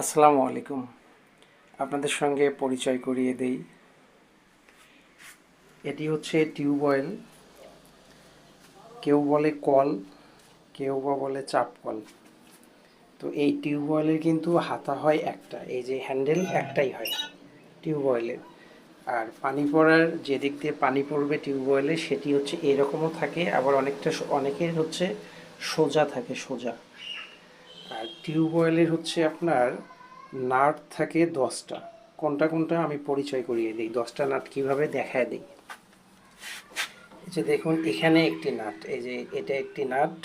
আসসালামু আলাইকুম। আপনাদের সঙ্গে পরিচয় করিয়ে দেই। এটি হচ্ছে টিউবওয়েল কেউ বলে কল, কেউ বা বলে চাপ কল। তো এই টিউবওয়েলের কিন্তু হাতা হয় একটা, এই যে হ্যান্ডেল একটাই হয় টিউবওয়েলের আর পানি পড়ার, যে দিক দিয়ে পানি পড়বে টিউবওয়েলে সেটি হচ্ছে এরকমও থাকে, আবার অনেকটা অনেকের হচ্ছে সোজা থাকে সোজা। টিউবওয়েলের হচ্ছে আপনার নাট থাকে দশটা। কোনটা কোনটা আমি পরিচয় করিয়ে দিই, দশটা নাট কীভাবে দেখায় দিই। যে দেখুন, এখানে একটি নাট, এই যে এটা একটি নাট,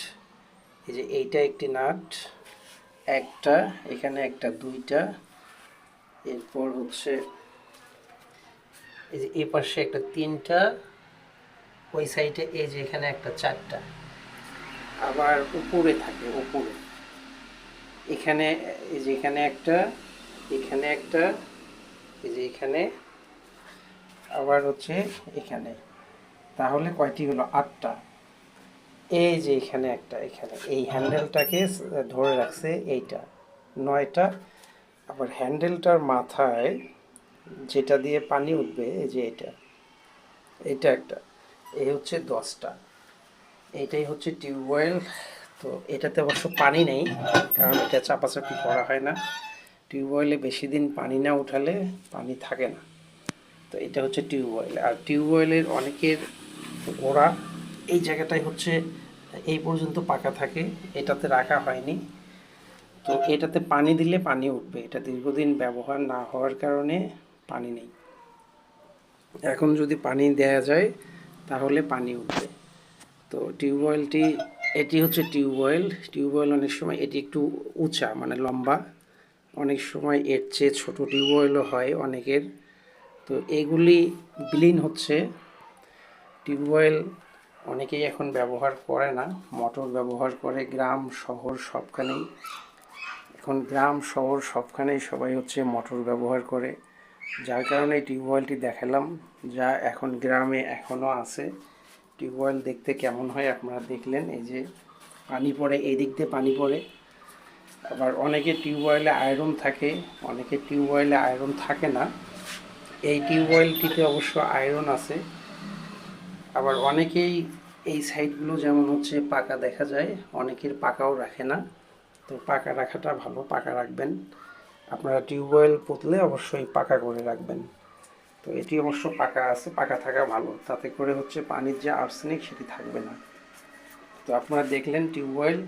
এই যে এইটা একটি নাট, একটা, এখানে একটা, দুইটা, এরপর হচ্ছে এই যে এই পাশে একটা তিনটা, ওই সাইডে এই যে এখানে একটা চারটা। আবার উপরে থাকে, উপরে। এখানে, এই যে এখানে একটা এখানে একটা, এই যে এখানে, আবার হচ্ছে এখানে। তাহলে কয়টি হলো? আটটা। এই যে এখানে একটা, এখানে। এই হ্যান্ডেলটাকে ধরে রাখছে এইটা। নয়টা। আবার হ্যান্ডেলটার মাথায় যেটা দিয়ে পানি উঠবে, এই যে এটা। এটা একটা। এই হচ্ছে দশটা। এইটাই হচ্ছে টিউবওয়েল তো এটাতে অবশ্য পানি নেই, কারণ এটা চাপাচাপি করা হয় না। টিউবওয়েলে বেশি দিন পানি না উঠালে পানি থাকে না। তো এটা হচ্ছে টিউবওয়েল আর টিউবওয়েলের অনেকের গোড়া এই জায়গাটায় হচ্ছে, এই পর্যন্ত পাকা থাকে, এটাতে রাখা হয়নি। তো এটাতে পানি দিলে পানি উঠবে। এটা দীর্ঘদিন ব্যবহার না হওয়ার কারণে পানি নেই। এখন যদি পানি দেয়া যায়, তাহলে পানি উঠবে। তো টিউবওয়েলটি এটি হচ্ছে টিউবওয়েল। টিউবওয়েল অনেক সময় এটি একটু উঁচা মানে লম্বা। অনেক সময় এর চেয়ে ছোট টিউবওয়েলও হয় অনেকের। তো এগুলি বিলীন হচ্ছে। টিউবওয়েল অনেকেই এখন ব্যবহার করে না। মোটর ব্যবহার করে, গ্রাম, শহর সবখানেই। এখন গ্রাম, শহর সবখানেই সবাই হচ্ছে মোটর ব্যবহার করে। যার কারণে টিউবওয়েলটি দেখালাম, যা এখন গ্রামে এখনও আছে। টিউবওয়েল দেখতে কেমন হয় আপনারা দেখলেন, এই যে পানি পড়ে, এই দিক দিয়ে পানি পড়ে। আবার অনেকে টিউবওয়েলে আয়রন থাকে, অনেকে টিউবওয়েলে আয়রন থাকে না। এই টিউবওয়েলটিতে অবশ্য আয়রন আছে। আবার অনেকেই এই সাইডগুলো যেমন হচ্ছে পাকা দেখা যায়, অনেকের পাকাও রাখে না। তো পাকা রাখাটা ভালো, পাকা রাখবেন। আপনারা টিউবওয়েল পুতলে অবশ্যই পাকা করে রাখবেন। তো এটি অবশ্য পাকা আছে, পাকা থাকা ভালো। তাতে করে হচ্ছে পানির যে আর্সেনিক সেটি থাকবে না। তো আপনারা দেখলেন টিউবওয়েল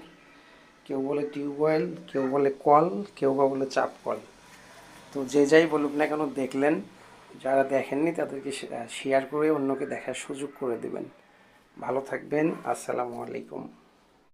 কেউ বলে টিউবওয়েল কেউ বলে কল, কেউ বা বলে চাপ কল। তো যে যাই বলুক না কেন দেখলেন, যারা দেখেননি তাদেরকে শেয়ার করে অন্যকে দেখার সুযোগ করে দেবেন। ভালো থাকবেন, আসসালামু আলাইকুম।